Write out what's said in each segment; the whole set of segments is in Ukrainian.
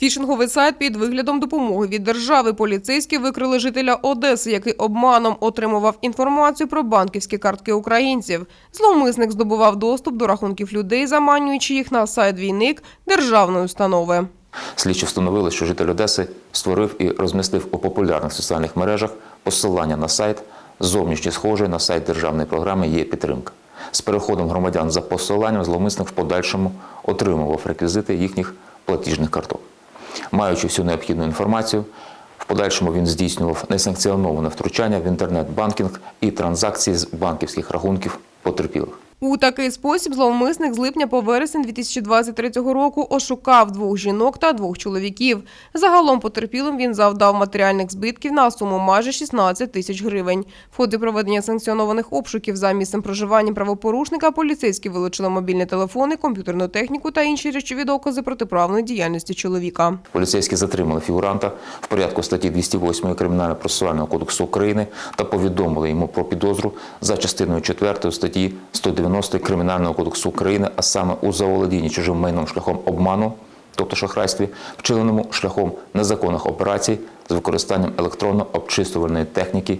Фішинговий сайт під виглядом допомоги від держави поліцейські викрили жителя Одеси, який обманом отримував інформацію про банківські картки українців. Зловмисник здобував доступ до рахунків людей, заманюючи їх на сайт війник державної установи. Слідчі встановили, що житель Одеси створив і розмістив у популярних соціальних мережах посилання на сайт, зовнішньо схожий на сайт державної програми є підтримка. З переходом громадян за посиланням зловмисник в подальшому отримував реквізити їхніх платіжних карток. Маючи всю необхідну інформацію, в подальшому він здійснював несанкціоноване втручання в інтернет-банкінг і транзакції з банківських рахунків потерпілих. У такий спосіб зловмисник з липня по вересень 2023 року ошукав двох жінок та двох чоловіків. Загалом потерпілим він завдав матеріальних збитків на суму майже 16 тисяч гривень. В ході проведення санкціонованих обшуків за місцем проживання правопорушника поліцейські вилучили мобільні телефони, комп'ютерну техніку та інші речові докази протиправної діяльності чоловіка. Поліцейські затримали фігуранта в порядку статті 208 Кримінально-процесуального кодексу України та повідомили йому про підозру за частиною 4 статті 190 Кримінального кодексу України, а саме у заволодінні чужим майном шляхом обману, тобто шахрайстві, вчиненому шляхом незаконних операцій з використанням електронно-обчислювальної техніки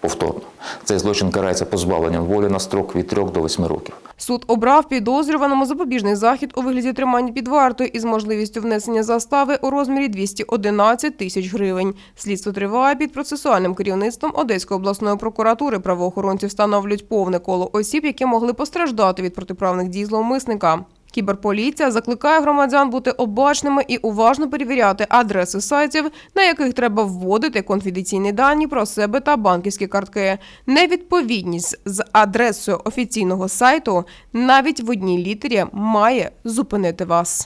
повторно. Цей злочин карається позбавленням волі на строк від 3 до 8 років. Суд обрав підозрюваному запобіжний захід у вигляді тримання під вартою із можливістю внесення застави у розмірі 211 тисяч гривень. Слідство триває під процесуальним керівництвом Одеської обласної прокуратури. Правоохоронці встановлюють повне коло осіб, які могли постраждати від протиправних дій зловмисника. Кіберполіція закликає громадян бути обачними і уважно перевіряти адреси сайтів, на яких треба вводити конфіденційні дані про себе та банківські картки. Невідповідність з адресою офіційного сайту навіть в одній літері має зупинити вас.